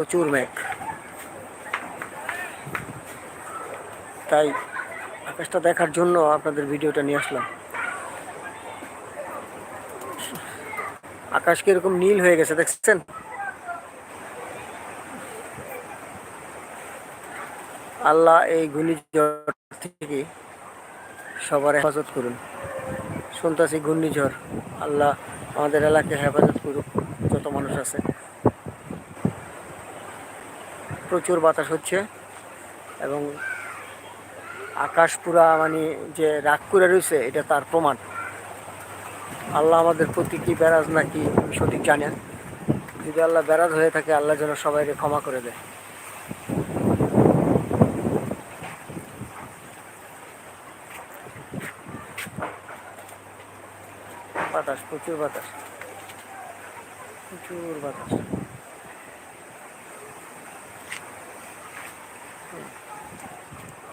প্রচুর মেঘ। তাই আকাশটা দেখার জন্য আপনাদের ভিডিওটা নিয়ে আসলাম। আকাশ কীরকম নীল হয়ে গেছে দেখছেন? আল্লাহ এই ঘূর্ণিঝড় থেকে সবার হেফাজত করুন। শুনতেছি ঘূর্ণিঝড়। আল্লাহ আমাদের এলাকায় হেফাজত করুক, যত মানুষ আছে। প্রচুর বাতাস হচ্ছে এবং আকাশ পুরা মানে যে রাগ করে রয়েছে, এটা তার প্রমাণ। আল্লাহ আমাদের প্রতি কি বেরাজ নাকি আমি সঠিক জানি না। যদি আল্লাহ বেরাজ হয়ে থাকে, আল্লাহ যেন সবাইকে ক্ষমা করে দেয়। বাতাস, প্রচুর বাতাস। প্রচুর বাতাস।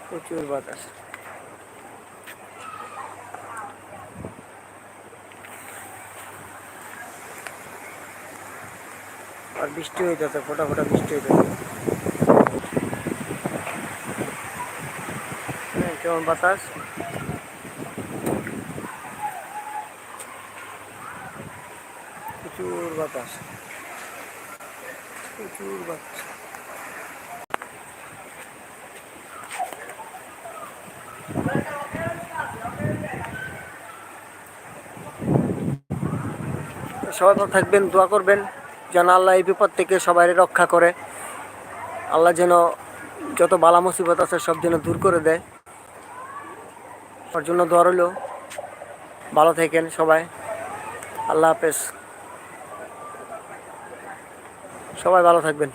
প্রচুর বাতাস। আর বৃষ্টি যেত ফোটা ফোটা বৃষ্টি যেত হ্যাঁ, কেমন বাতাস? প্রচুর বাতাস। প্রচুর বাতাস। সবাই ভালো থাকবেন, দোয়া করবেন, যেন আল্লাহ এই বিপদ থেকে সবাই রক্ষা করে। আল্লাহ যেন যত বালা মুসিবত আছে সব যেন দূর করে দেয়। ওর জন্য দোয়া রইল। ভালো থাকেন সবাই। আল্লাহ হাফেজ। সবাই ভালো থাকবেন।